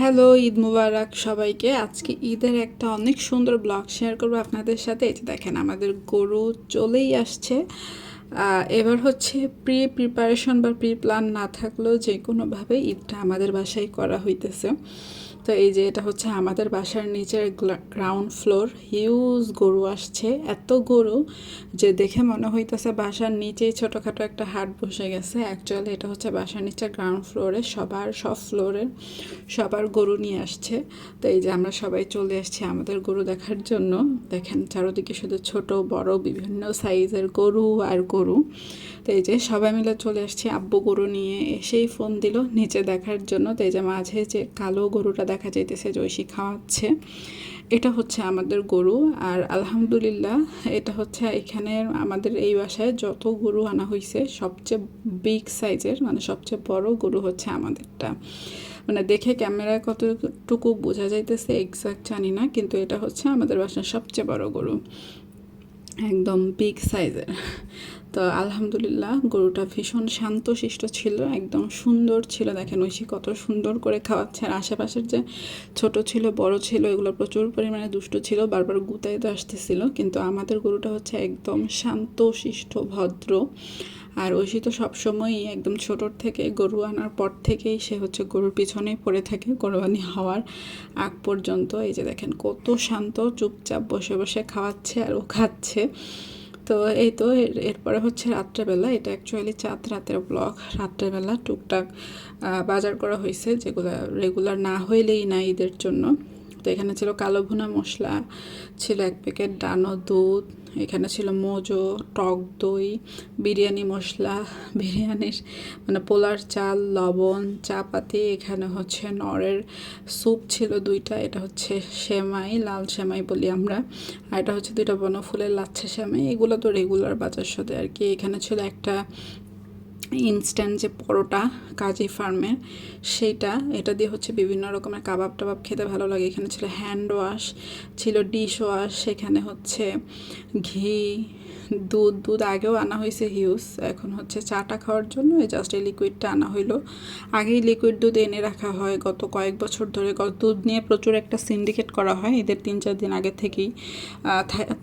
Hello, Eid মুবারক সবাইকে। আজকে ঈদের একটা অনেক সুন্দর ব্লগ শেয়ার করব আপনাদের সাথে। এটি দেখেন, আমাদের গরু চলেই আসছে। এবার হচ্ছে প্রি প্রিপারেশন বা প্রি প্ল্যান না থাকলেও যে কোনোভাবে ঈদটা আমাদের বাসায় করা হইতেছে। তো এই যে এটা হচ্ছে আমাদের বাসার নিচের গ্রাউন্ড ফ্লোর হিউজ গরু আসছে, এত গরু যে দেখে মনে হইতেছে বাসার নিচেই ছোটোখাটো একটা হাট বসে গেছে। অ্যাকচুয়ালি এটা হচ্ছে বাসার নিচে গ্রাউন্ড ফ্লোরে সবার, সব ফ্লোরে সবার গরু নিয়ে আসছে। তো এই যে আমরা সবাই চলে আসছি আমাদের গরু দেখার জন্য। দেখেন চারোদিকে শুধু ছোট, বড়, বিভিন্ন সাইজের গরু আর গরু। তো এই যে সবাই মিলে চলে আসছি আব্বু গরু নিয়ে এসেই ফোন দিল নিচে দেখার জন্য। তো এই যে মাঝে যে কালো গরুটা দেখা যাইতেছে ঐশী খাওয়াচ্ছে, এটা হচ্ছে আমাদের গরু। আর আলহামদুলিল্লাহ এটা হচ্ছে এখানে আমাদের এই বাসায় যত গরু আনা হয়েছে সবচেয়ে বিগ সাইজের মানে সবচেয়ে বড় গরু হচ্ছে আমাদেরটা। মানে দেখে ক্যামেরায় কতটুকু বোঝা যাইতেছে এক্সাক্ট জানি না, কিন্তু এটা হচ্ছে আমাদের বাসার সবচেয়ে বড় গরু। একদম বিগ সাইজের তো আলহামদুলিল্লাহ, গরুটা ভীষণ শান্তশিষ্ট ছিল, একদম সুন্দর ছিল। দেখেন ঐশী কত সুন্দর করে খাওয়াচ্ছে। আর আশেপাশের যে ছোট ছিল, বড় ছিল, এগুলো প্রচুর পরিমাণে দুষ্ট ছিল, বারবার গুতাইতে আসতেছিল। কিন্তু আমাদের গরুটা হচ্ছে একদম শান্তশিষ্ট ভদ্র। আর ঐশী তো সবসময়ই একদম ছোটোর থেকে গরু আনার পর থেকেই সে হচ্ছে গরুর পিছনেই পড়ে থাকে, কোরবানি হওয়ার আগ পর্যন্ত। এই যে দেখেন কত শান্ত, চুপচাপ বসে বসে খাওয়াচ্ছে আর ও খাচ্ছে। তো এই তো এর, এরপরে হচ্ছে রাত্রেবেলা এটা অ্যাকচুয়ালি চাঁদ রাতের ব্লগ রাত্রেবেলা টুকটাক বাজার করা হয়েছে, যেগুলো রেগুলার না হইলেই না ঈদের জন্য। তো এখানে ছিল কালো ভুনা মশলা, ছিল এক প্যাকেট ডানো দুধ এখানে ছিল মোজো, টক দই, বিরিয়ানি মশলা, বিরিয়ানির মানে পোলার চাল, লবণ চা পাতি এখানে হচ্ছে নরের স্যুপ ছিল দুইটা, এটা হচ্ছে সেমাই, লাল সেমাই বলি আমরা, আর এটা হচ্ছে দুইটা বনফুলের লাচ্ছে সেমাই, এগুলো তো রেগুলার বাজার সাথে আর কি, এখানে ছিল একটা ইনস্ট্যান্ট যে পরোটা কাজী ফার্মের, সেইটা, এটা দিয়ে হচ্ছে বিভিন্ন রকমের কাবাব টাবাব খেতে ভালো লাগে। এখানে ছিল হ্যান্ড ওয়াশ ছিল ডিশ ওয়াশ সেখানে হচ্ছে ঘি দুধ দুধ আগেও আনা হয়েছে হিউজ, এখন হচ্ছে চাটা খাওয়ার জন্য এই জাস্ট এই লিকুইডটা আনা হইল। আগেই লিকুইড দুধ এনে রাখা হয়, গত কয়েক বছর ধরে গত দুধ নিয়ে প্রচুর একটা সিন্ডিকেট করা হয় এদের তিন, চার দিন আগে থেকেই।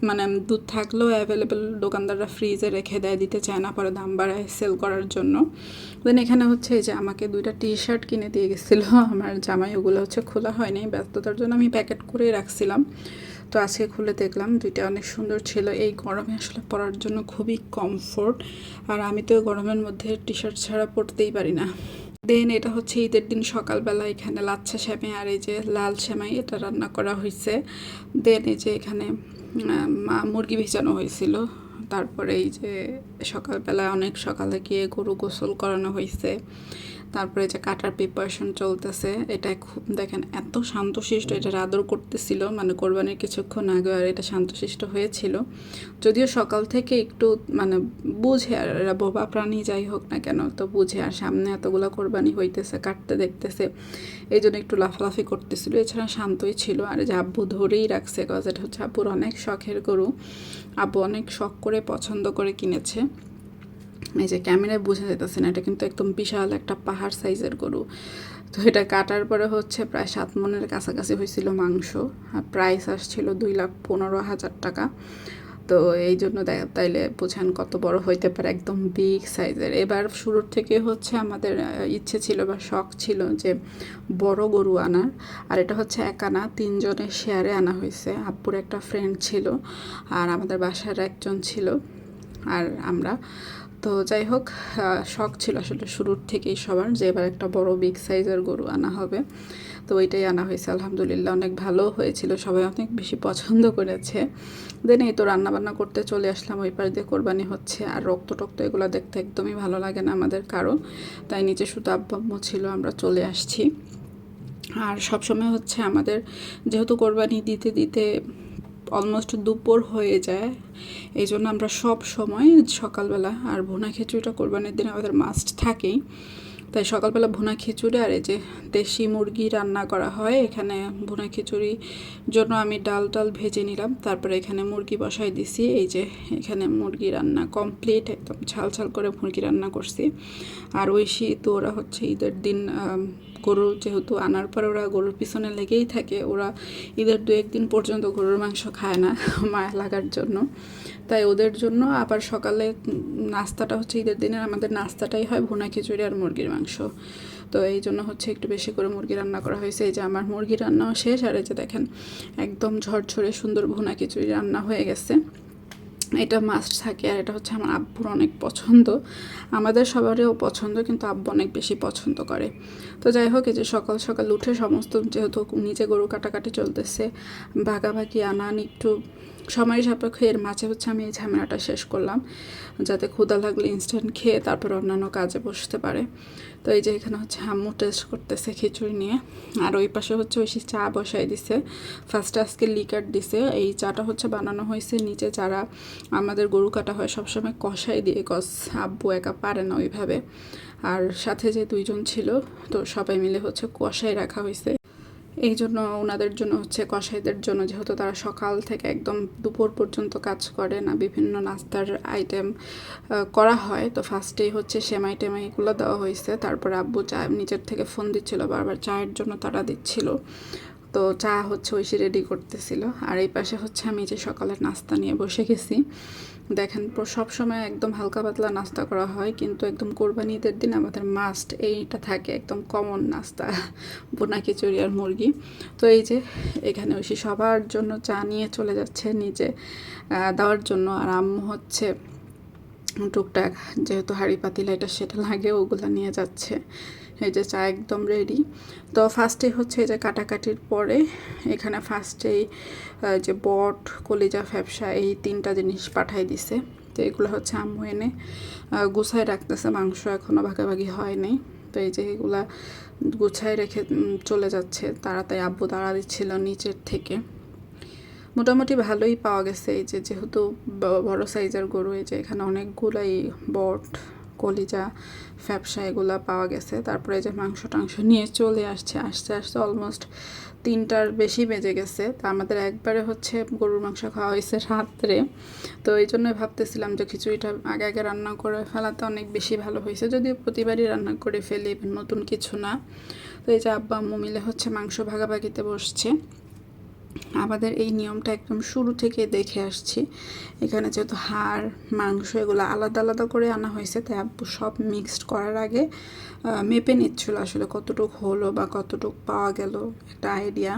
মানে দুধ থাকলেও অ্যাভেলেবেল দোকানদাররা ফ্রিজে রেখে দেয়, দিতে চায় না, পরে দাম বাড়ায় সেল করার জন্য। দেন এখানে হচ্ছে যে আমাকে দুইটা টি শার্ট কিনে দিয়ে গেছিল, আমার জামাই ওগুলো হচ্ছে খোলা হয়নি ব্যস্ততার জন্য আমি প্যাকেট করেই রাখছিলাম। তো আজকে খুলে দেখলাম দুইটা অনেক সুন্দর ছিল। এই গরমে আসলে পরার জন্য খুবই কমফোর্ট আর আমি তো গরমের মধ্যে টি শার্ট ছাড়া পরতেই পারি না। দেন এটা হচ্ছে ঈদের দিন সকালবেলা, এখানে লাচ্ছা সেমাই আর এই যে লাল সেমাই এটা রান্না করা হয়েছে দেন এই যে এখানে মা মুরগি ভেজানো হয়েছিল তারপরে এই যে সকালবেলা অনেক সকালে গিয়ে গরু গোসল করানো হয়েছে তারপরে যে কাটার প্রিপারেশন চলতেছে, এটা দেখেন, এত শান্তশিষ্ট, এটা আদর করতেছিল মানে কোরবানির কিছুক্ষণ আগে, আর এটা শান্তশিষ্ট হয়েছিল। যদিও সকাল থেকে একটু মানে বুঝে আর বোবা প্রাণী যাই হোক না কেন, তো বুঝে আর সামনে এতগুলো কোরবানি হইতেছে, কাটতে দেখতেছে। এই জন্য একটু লাফালাফি করতেছিল, এছাড়া শান্তই ছিল, আর যে আব্বু ধরেই রাখছে গজ এটা হচ্ছে আব্বুর অনেক শখের গরু। আব্বু অনেক শখ করে পছন্দ করে কিনেছে। এই যে ক্যামেরায় বোঝা যেতেছে না, এটা কিন্তু একদম বিশাল একটা পাহাড় সাইজের গরু। তো এটা কাটার পরে হচ্ছে প্রায় সাত মনের কাছাকাছি হয়েছিল মাংস, আর প্রাইস আসছিল দুই লাখ পনেরো হাজার টাকা। তো এই জন্য তাইলে বোঝান কত বড় হইতে পারে একদম বিগ সাইজের এবার শুরুর থেকে হচ্ছে আমাদের ইচ্ছে ছিল বা শখ ছিল যে বড় গরু আনার, আর এটা হচ্ছে এক আনা, তিনজনের শেয়ারে আনা হয়েছে আব্বুর একটা ফ্রেন্ড ছিল, আর আমাদের বাসার একজন ছিল, আর আমরা। তো যাই হোক শখ ছিল আসলে শুরুর থেকেই সবার যে এবার একটা বড় বিগ সাইজের গরু আনা হবে। তো ওইটাই আনা হয়েছে, আলহামদুলিল্লাহ অনেক ভালো হয়েছিল, সবাই অনেক বেশি পছন্দ করেছে। দেন এই তো রান্নাবান্না করতে চলে আসলাম, ওই পাশ দিয়ে কোরবানি হচ্ছে, আর রক্ত টক্ত এগুলো দেখতে একদমই ভালো লাগে না আমাদের কারও তাই নিচে শুধু আব্বাম্মু ছিল, আমরা চলে আসছি। আর সবসময় হচ্ছে আমাদের যেহেতু কোরবানি দিতে দিতে অলমোস্ট দুপুর হয়ে যায়। এই জন্য আমরা সব সময় সকালবেলা আর ভুনা খিচুড়িটা কোরবানির দিন আমাদের মাস্ট থাকেই। তাই সকালবেলা ভুনা খিচুড়ি আর এই যে দেশি মুরগি রান্না করা হয়, এখানে ভুনা খিচুড়ির জন্য আমি ডাল টাল ভেজে নিলাম। তারপরে এখানে মুরগি বসাই দিছি। এই যে এখানে মুরগি রান্না কমপ্লিট একদম ঝাল ঝাল করে মুরগি রান্না করছি। আর ওই শীত, ওরা হচ্ছে ঈদের দিন গরু যেহেতু আনার পর ওরা গরুর পিছনে লেগেই থাকে, ওরা ঈদের দু একদিন পর্যন্ত গরুর মাংস খায় না মায়া লাগার জন্য। তাই ওদের জন্য আবার সকালে নাস্তাটা হচ্ছে ঈদের দিনের, আমাদের নাস্তাটাই হয় ভুনা খিচুড়ি আর মুরগির মাংস। তো এই জন্য হচ্ছে একটু বেশি করে মুরগি রান্না করা হয়েছে। এই যে আমার মুরগি রান্নাও শেষ, আর এই যে দেখেন, একদম ঝরঝরে সুন্দর ভুনা খিচুড়ি রান্না হয়ে গেছে। এটা মাস্ট থাকে আর এটা হচ্ছে আমার আব্বুর অনেক পছন্দ। আমাদের সবারও পছন্দ কিন্তু আব্বু অনেক বেশি পছন্দ করে। তো যাই হোক, এই যে সকাল সকাল উঠে সমস্ত যেহেতু নিজে গরু কাটাকাটি চলতেছে, ভাগাভাগি আনান একটু সময় সাপেক্ষে, এর মাঝে হচ্ছে আমি এই ঝামেলাটা শেষ করলাম, যাতে ক্ষুদা লাগলে ইনস্ট্যান্ট খেয়ে তারপর অন্যান্য কাজে বসতে পারে। তো এই যে এখানে হচ্ছে আম্মু টেস্ট করতেছে খিচুড়ি নিয়ে, আর ওই পাশে হচ্ছে ওই চা বসাই দিছে। ফার্স্টে আজকে লিকার দিছে, এই চাটা হচ্ছে বানানো হয়েছে, নিচে যারা আমাদের গরু কাটা হয় সবসময় কষাই দিয়ে কস আব্বু একা পারে না ওইভাবে। আর সাথে যে দুইজন ছিল, তো সবাই মিলে হচ্ছে কষাই রাখা হয়েছে। এই জন্য ওনাদের জন্য হচ্ছে কষাইদের জন্য যেহেতু তারা সকাল থেকে একদম দুপুর পর্যন্ত কাজ করে না, বিভিন্ন নাস্তার আইটেম করা হয়। তো ফার্স্টেই হচ্ছে সেম আইটেম এগুলো দেওয়া হয়েছে। তারপর আব্বু চা, নিজের থেকে ফোন দিচ্ছিল, বারবার চায়ের জন্য তারা দিচ্ছিল। তো চা হচ্ছে ঐশী রেডি করতেছিল। আর এই পাশে হচ্ছে আমি যে সকালের নাস্তা নিয়ে বসে গেছি। দেখেন সব সময় একদম হালকা পাতলা নাস্তা করা হয়, কিন্তু একদম কোরবানি ঈদের দিন আমাদের মাস্ট এইটা থাকে, একদম কমন নাস্তা, বোনা খিচুড়ি আর মুরগি। তো এই যে এখানে ঐশী সবার জন্য চা নিয়ে চলে যাচ্ছে নিচে দেওয়ার জন্য। আর আম্মু হচ্ছে টুকটাক, যেহেতু হাঁড়ি পাতিলা এটা সেটা লাগে, ওগুলো নিয়ে যাচ্ছে। এই যে চা একদম রেডি তো ফার্স্টে হচ্ছে এই যে কাটাকাটির পরে, এখানে ফার্স্টেই যে বট, কলিজা ফ্যাপসা এই তিনটা জিনিস পাঠাই দিছে। তো এগুলো হচ্ছে আম্মু এনে গুছায় রাখতেছে, মাংস এখনও ভাগাভাগি হয়নি তো এই যে এগুলা গুছায় রেখে চলে যাচ্ছে। তাড়াতাড়ি আব্বু দাঁড়া দিচ্ছিল নিচের থেকে। মোটামুটি ভালোই পাওয়া গেছে এই যে, যেহেতু বড় সাইজের গরু, এই যে এখানে অনেকগুলাই বট, কলিজা, ফ্যাপসা এগুলো পাওয়া গেছে। তারপরে যে মাংস টাংস নিয়ে চলে আসছে, আসতে আসতে অলমোস্ট তিনটার বেশি বেজে গেছে। তা আমাদের একবারে হচ্ছে গরুর মাংস খাওয়া হয়েছে রাত্রে। তো এই জন্যই ভাবতেছিলাম যে খিচুড়িটা আগে আগে রান্না করে ফেলাতে অনেক বেশি ভালো হয়েছে। যদিও প্রতিবারই রান্না করে ফেলি নতুন কিছু না। তো এই যে আব্বা আম্মু মিলে হচ্ছে মাংস ভাগাভাগিতে বসছে। আমাদের এই নিয়মটা একদম শুরু থেকে দেখে আসছি। এখানে যেহেতু হাড়, মাংস এগুলো আলাদা আলাদা করে আনা হয়েছে, তাই আব্বু সব মিক্সড করার আগে মেপে নিচ্ছিল আসলে কতটুক হলো বা কতটুক পাওয়া গেল, একটা আইডিয়া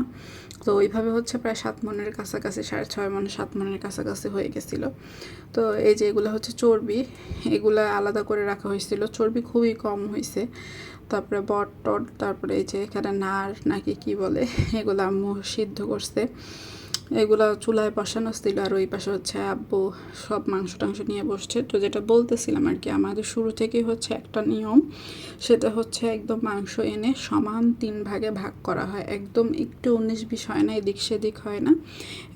তো ওইভাবে হচ্ছে প্রায় সাত মনের কাছাকাছি, সাড়ে ছয় মনে, সাত মনের কাছাকাছি হয়ে গেছিল। তো এই যে এগুলো হচ্ছে চর্বি, এগুলো আলাদা করে রাখা হয়েছিল। চর্বি খুবই কম হয়েছে তারপরে বট টট তারপরে এই যে এখানে নার নাকি কি বলে, এগুলো আম্মু সিদ্ধ করছে। এগুলো চুলায় বসানো ছিল আর ওই পাশে হচ্ছে আব্বু সব মাংস টাংস নিয়ে বসছে। তো যেটা বলতেছিলাম আর কি, আমাদের শুরু থেকেই হচ্ছে একটা নিয়ম, সেটা হচ্ছে একদম মাংস এনে সমান তিন ভাগে ভাগ করা হয়। একদম একটু উনিশ বিশ হয় না, এদিক সেদিক হয় না।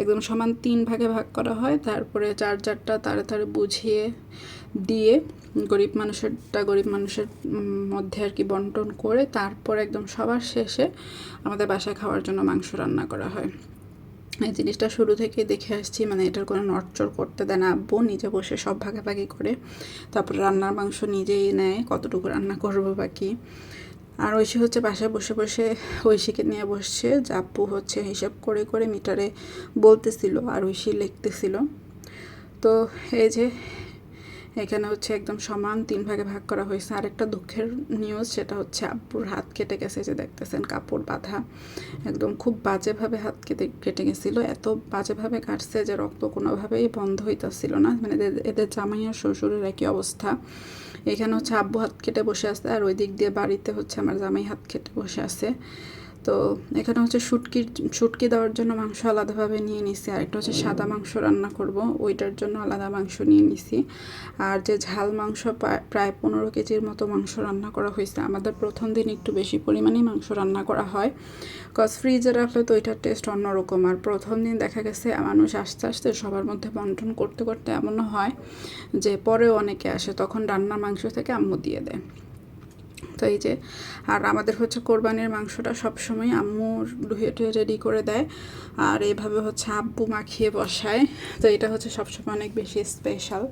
একদম সমান তিন ভাগে ভাগ করা হয়, তারপরে চার চারটা তাড়াতাড়ি বুঝিয়ে দিয়ে গরিব মানুষেরটা গরিব মানুষের মধ্যে আর কি বন্টন করে তারপর একদম সবার শেষে আমাদের বাসায় খাওয়ার জন্য মাংস রান্না করা হয়। এই জিনিসটা শুরু থেকে দেখে আসছি মানে এটার কোনো নটচর করতে দেয় না। আব্বু নিজে বসে সব ভাগাভাগি করে তারপর রান্নার মাংস নিজেই নেয়, কতটুকু রান্না করব বাকি আর ঐশী হচ্ছে বাসায় বসে বসে ঐশীকে নিয়ে বসছে আব্বু হচ্ছে হিসাব করে করে মিটারে বলতেছিল আর ঐশী লিখতেছিল। তো এই যে এখানে হচ্ছে একদম সমান তিন ভাগে ভাগ করা হয়েছে। আরেকটা দুঃখের নিউজ সেটা হচ্ছে আব্বুর হাত কেটে গেছে যে দেখতেছেন কাপড় বাঁধা। একদম খুব বাজেভাবে হাত কেটে কেটে গেছিল। এত বাজেভাবে কাটছে যে রক্ত কোনোভাবেই বন্ধ হইতেছিল না। মানে এদের জামাই আর শ্বশুরের একই অবস্থা। এখানে হচ্ছে আব্বু হাত কেটে বসে আছে আর ওই দিক দিয়ে বাড়িতে হচ্ছে আমার জামাই হাত কেটে বসে আছে। তো এখানে হচ্ছে শুটকির শুটকি দেওয়ার জন্য মাংস আলাদাভাবে নিয়ে নিছি। আর একটা হচ্ছে সাদা মাংস রান্না করব, ওইটার জন্য আলাদা মাংস নিয়ে নিছি। আর যে ঝাল মাংস প্রায় পনেরো কেজির মতো মাংস রান্না করা হয়েছে, আমাদের প্রথম দিন একটু বেশি পরিমাণেই মাংস রান্না করা হয়। কজ ফ্রিজে রাখলে তো ওইটার টেস্ট অন্যরকম। আর প্রথম দিন দেখা গেছে, মানুষ আস্তে আস্তে সবার মধ্যে বন্টন করতে করতে এমনও হয় যে পরেও অনেকে আসে, তখন রান্নার মাংস থেকে আম্মু দিয়ে দেয়। তো এই যে, আর আমাদের হচ্ছে কোরবানির মাংসটা সবসময় আম্মু ধুয়ে টুয়ে রেডি করে দেয়। আর এইভাবে হচ্ছে আব্বু মাখিয়ে বসায়। তো এটা হচ্ছে সবসময় অনেক বেশি স্পেশাল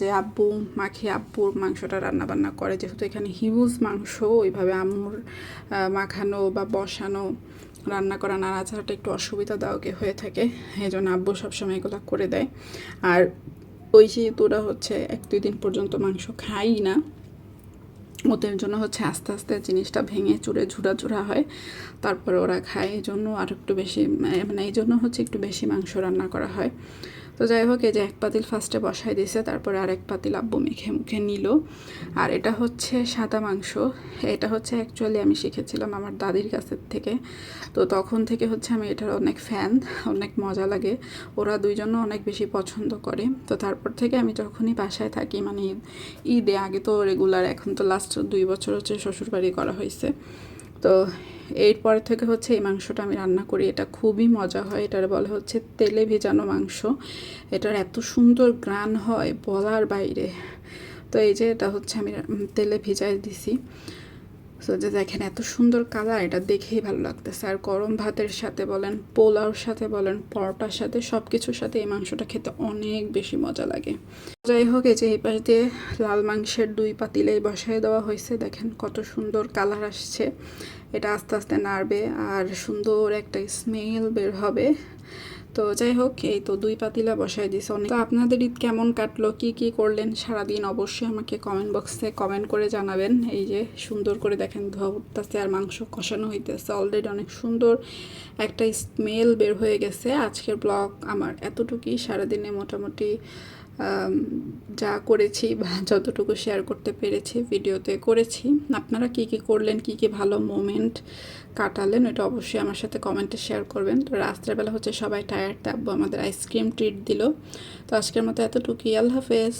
যে আব্বু মাখি আব্বুর মাংসটা রান্না বান্না করে। যেহেতু এখানে হিউজ মাংস, ওইভাবে আম্মুর মাখানো বা বসানো, রান্না করা নাড়াচাড়াটা একটু অসুবিধাদায়ক হয়ে থাকে। এই জন্য আব্বু সবসময় এগুলো করে দেয়। আর ওই যেহেতুরা হচ্ছে এক দুই দিন পর্যন্ত মাংস খাই না ওদের জন্য হচ্ছে আস্তে আস্তে জিনিসটা ভেঙে চুরে ঝুড়া ঝুড়া হয়। তারপরে ওরা খায়। এই জন্য আর একটু বেশি মানে এই জন্য হচ্ছে একটু বেশি মাংস রান্না করা হয়। তো যাই হোক, এই যে এক পাতিল ফার্স্টে বসাই দিয়েছে তারপরে আর এক পাতিল আব্বু মেখে মুখে নিল। আর এটা হচ্ছে সাদা মাংস। এটা হচ্ছে অ্যাকচুয়ালি আমি শিখেছিলাম আমার দাদির কাছের থেকে। তো তখন থেকে হচ্ছে আমি এটার অনেক ফ্যান অনেক মজা লাগে। ওরা দুইজনও অনেক বেশি পছন্দ করে। তো তারপর থেকে আমি যখনই বাসায় থাকি মানে ঈদ- ঈদে আগে তো রেগুলার এখন তো লাস্ট দুই বছর হচ্ছে শ্বশুরবাড়ি করা হয়েছে। তো এরপর থেকে হচ্ছে এই মাংসটা আমি রান্না করি। এটা খুবই মজা হয়। এটার বলা হচ্ছে তেলে ভেজানো মাংস। এটার এত সুন্দর গ্রান হয় বলার বাইরে। তো এই যে এটা হচ্ছে আমি তেলে ভেজাই দিছি। সো যে দেখেন এত সুন্দর কালার এটা দেখেই ভালো লাগতেছে। আর গরম ভাতের সাথে বলেন, পোলাওর সাথে বলেন, পরোটার সাথে সব কিছুর সাথে এই মাংসটা খেতে অনেক বেশি মজা লাগে। যাই হোক, এই যে এই পাশ দিয়ে লাল মাংসের দুই পাতিলেই বসায় দেওয়া হয়েছে। দেখেন কত সুন্দর কালার আসছে। এটা আস্তে আস্তে নাড়বে আর সুন্দর একটা স্মেল বের হবে। তো যাই হোক, এই তো দুই পাতিলা বসাই দিছে অনেক। তো আপনাদের ঈদ কেমন কাটলো? কি কি করলেন? সারাদিন অবশ্যই আমাকে কমেন্ট বক্সে কমেন্ট করে জানাবেন। এই যে সুন্দর করে দেখেন ধোয়া উঠতেছে আর মাংস কষানো হইতেছে। অলরেডি অনেক সুন্দর একটা স্মেল বের হয়ে গেছে। আজকের ব্লগ আমার এতটুকুই। সারাদিনে মোটামুটি যা করেছি বা যতটুকু শেয়ার করতে পেরেছি ভিডিওতে করেছি। আপনারা কি কি করলেন, কি কি ভালো মোমেন্ট কাটালেন ওইটা অবশ্যই আমার সাথে কমেন্টে শেয়ার করবেন। তো রাত্রেবেলা হচ্ছে সবাই টায়ার থাকব আমাদের আইসক্রিম ট্রিট দিল। তো আজকের মতো এতটুকুই, আল্লাহ হাফেজ।